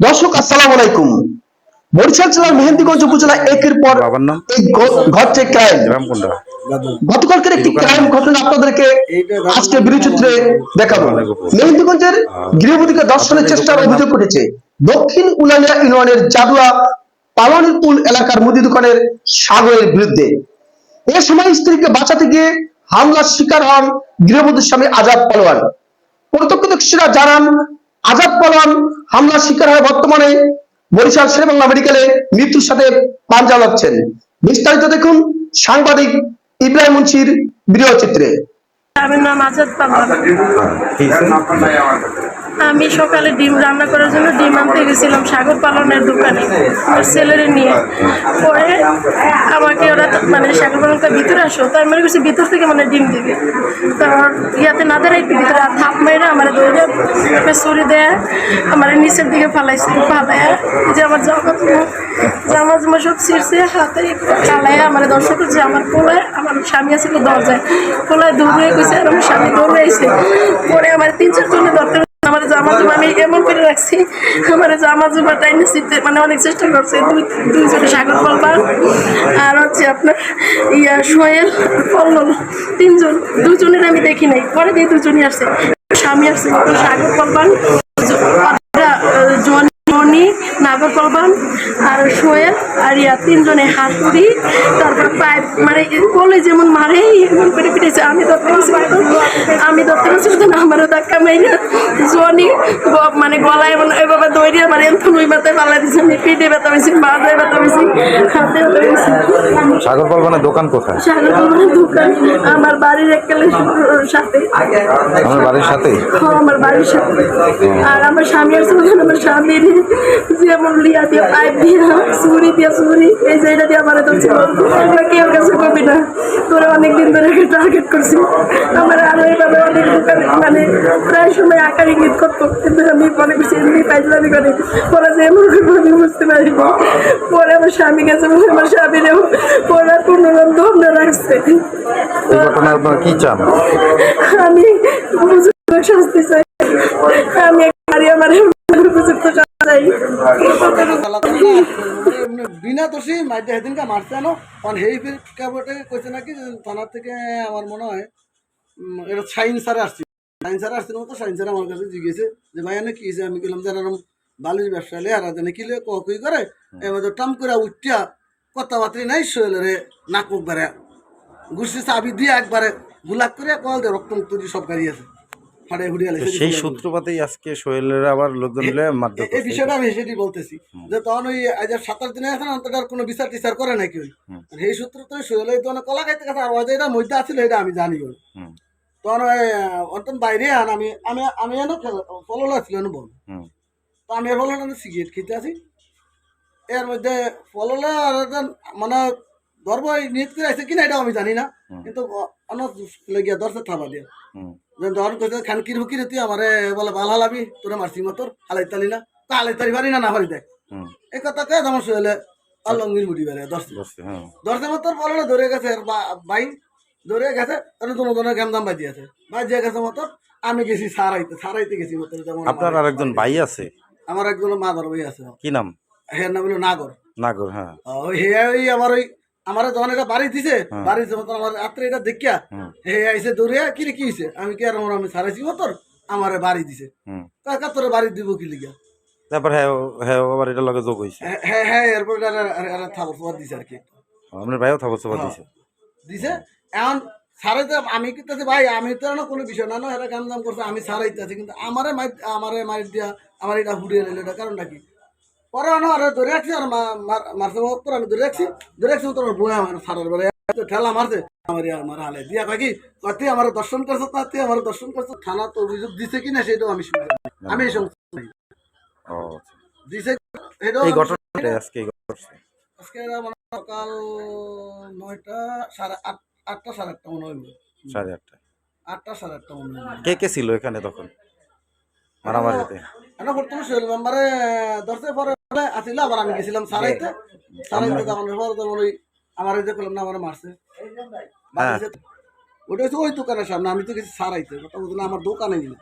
দর্শক আসসালাম আলাইকুম। বরিশাল জেলার মেহেন্দিগঞ্জ উপজেলা একের পর এই ঘটছে ক্রাইম। গতকালকের একটি ক্রাইম ঘটনা আপনাদেরকে আজকে বিরুচিত্রে দেখাবো। মেহেন্দিগঞ্জের গৃহবধূকে দর্শনের চেষ্টার অভিযোগ উঠেছে দক্ষিণ উলানিয়া ইউনিয়নের জাদুয়া পালনপুল এলাকার মুদি দোকানের সাগরের বিরুদ্ধে। এ সময় স্ত্রীকে বাঁচাতে গিয়ে হামলার শিকার হন গৃহবধূর স্বামী আজাদ পালোয়ান। প্রত্যক্ষদর্শীরা জানান আজাদ পালোয়ান হামলার শিকার হয়ে বর্তমানে বরিশাল শেরেবাংলা মেডিকেলে মৃত্যুর সাথে পাঞ্জা লাগছেন বিস্তারিত দেখুন সাংবাদিক ইব্রাহিম মুন্সির ভিডিও চিত্রে। আমার নাম আজাদ পালোয়ান? আমি সকালে ডিম রান্না করার জন্য ডিম আনতে গেছিলাম সাগর পালনের দোকানে, আমার ছেলেরে নিয়ে। পরে আমাকে ওরা তো- মানে সাগর পালনটা ভিতরে আসো তাই মনে করছি ভিতর থেকে মানে ডিম দিবে। তো আমার ইয়াতে না দাঁড়াইতে ভিতরে থাপ মেরে আমার দৌড়ে ছুরি দেয় আমার নিচের দিকে ফালাইছে ফালায় যে আমার জামা জমা জামা সব ছিঁড়ছে, হাতে চালায় আমার দর্শক যে আমার কোলায় আমার স্বামী আছে দরজায়, কোলায় দৌড়ে গেছে আর আমার স্বামী দৌড়ে এসে পরে আমার তিন চার জনে ধরতে আমার জামা জুবা আমি এমন করে রাখছি, আমার জামা জুবা টাইম শীতে মানে অনেক চেষ্টা করছে, দুই দুইজনে সাগর পলবার আর হচ্ছে আপনার ইয়া সোহেল পল্লল তিনজন, দুজনের আমি দেখি নাই, পরে দিয়ে দুজনই আসছে স্বামী আসছে সাগর পলবান জনি নাগর পলবান আর সোহেল আর ইয়া তিনজনে হাতুড়ি তারপর পাইপ মানে বলে যেমন মারে এমন করে পিটেছে আমি ধরতে পারছি আমি ধরতে পারছি তো না আমারও ধাক্কা মাইনা জনি মানে গলায় এমন এভাবে দৌড়িয়ে আমার এমন ওই মাথায় পালা দিচ্ছে আমি পিঠে ব্যথা হয়েছি মাথায় ব্যথা হয়েছি হাতে সাগর পলবানের দোকান কোথায়? সাগর পলবানের দোকান আমার বাড়ির একেবারে সাথে। আমার বাড়ির সাথে হ্যাঁ, আমার বাড়ির সাথে। আর আমার স্বামী আছে আমার স্বামী যেমন লিয়া দিয়ে পাইপ দিয়া ছুরি দিয়া ছুরি এই যে এটা দিয়ে আমার তো আমরা কেউ কাছে কবি না? তোরা অনেকদিন ধরে টার্গেট করছি। আমার আরও এইভাবে অনেক মানে প্রায় সময় আকার ইঙ্গিত করতো। কিন্তু আমি মনে করছি এমনি পাইজলামি করে। পরে যে এমন করব আমি বুঝতে পারি পরে আমার স্বামী গেছে বলে আমার স্বামীরেও পরে পনেরো ধন্য রাখছে। কি চান? আমি শাস্তি চাই। আমি আমার উপযুক্ত বিনা দোষী মাইতে সেদিনকে মারছে না কারণ হেই ফির কাবটে কইছে নাকি থানার থেকে আমার মনে হয় এটা সাইন স্যার আসছে সাইন স্যার আসছিল তো সাইন স্যার আমার কাছে জিজ্ঞেসে যে ভাই এনে কি? আমি বললাম যে এরকম বালির ব্যবসা লে আর জানে কিলে কুই করে এবার টাম করে উঠিয়া কথাবার্তা নাই শৈলের নাকুক বেড়ে ঘুষি চাবি দিয়ে একবারে গুলাক করে কল দিয়ে রক্ত তুলি সব গাড়ি আছে তো সেই সূত্রপাতেই আজকে সোহেলের আবার লোকজন মিলে মারধর এই বিষয়টা আমি সেটি বলতেছি যে তখন ওই আজ আর সাত দিনে আছে না আর কোনো বিচার টিচার করে নাকি ওই। আর সূত্র তো সোহেল এই দোকানে কলা খাইতে গেছে আর ওই এটা মধ্যে আছিল এটা আমি জানি ওই। তখন ওই অন্তত বাইরে আন আমি আমি আমি এনে ফলো ছিল এনে বল। তো আমি এর ফলো সিগারেট খেতে আছি এর মধ্যে ফললে আর মানে ধরবো নিয়ত করে আছে কিনা এটা আমি জানি না। কিন্তু অনেক লেগিয়া ধরছে থাবা দিয়ে। হুম ধরন কইতে খানকির হুকির তুই আমারে বলে ভালো হালাবি তোরা মারছি মতর হালাই তালি না। তা হালাই তালি পারি না না পারি দেখ। এই কথা কে আমার শুয়েলে আলঙ্গির মুড়ি বেড়ে দশ বসছে হ্যাঁ। দশ মতর বলে ধরে গেছে আর বা- বাই ধরে গেছে তখন কোনো কোনো গেম দাম বাজিয়ে আছে। বাজিয়ে গেছে মতর আমি গেছি সারাইতে সারাইতে গেছি মতর আপনার আমার- আরেকজন ভাই। আছে? আমার একজন মা ধর ভাই আছে। কি নাম? হের নাম হলো নাগর। নাগর হ্যাঁ। ওই হে ওই আমার ওই আমার যখন এটা বাড়ি দিছে হ্যাঁ। বাড়ি দিছে আমার রাত্রে এটা দেখিয়া হে আইসে দৌড়ে কি কি হয়েছে আমি কি আর আমার আমি সারাইছি? মতর আমারে বাড়ি দিছে। কাকা তোরে বাড়ি দিব কি লিগা? তারপর হ্যাঁ হ্যাঁ আবার এটার লগে যোগ হ্যাঁ হ্যাঁ হ্যাঁ এরপর থাবর থাবর দিছে আর কি। আপনার ভাইও থাবর দিছে? দিছে। এখন সারাইতে আমি কিন্তু ভাই আমি তো না কোনো বিষয় না না কাম দাম করছে আমি সারাইতে আছি কিন্তু আমারে মাই আমারে মাইর দিয়া আমার এটা হুড়িয়ে নিল এটা কারণটা কি? পরে আরে ধরে রাখছি আর মারছে আমার আমি ধরে রাখছি ধরে রাখছি তোর বই আমার সারার বেড়ে ঠেলা মারছে। আমার আমার হালে দিয়া কাকি তুই আমার দর্শন করছ না তুই আমার দর্শন করছ। থানা তো অভিযোগ দিছে কিনা সেটাও আমি শুনি আমি এই সমস্ত। দিছে এই ঘটনাটা আজকে আজকে সকাল নয়টা সাড়ে আট আটটা সাড়ে আটটা মনে হয়। সাড়ে আটটা। আটটা সাড়ে আটটা মনে হয়। কে কে ছিল এখানে তখন? মারামারিতে? আমরা বর্তমানে সোহেল মেম্বারে দশে পরে আসিল আবার আমি গেছিলাম সারাইতে। সারাইতে আমার ওই আমার যে করলাম না আমার মারছে। হ্যাঁ। ওটা হচ্ছে ওই দোকানের সামনে আমি তো গেছি সারাইতে কথা বলতে আমার দোকানে গেলাম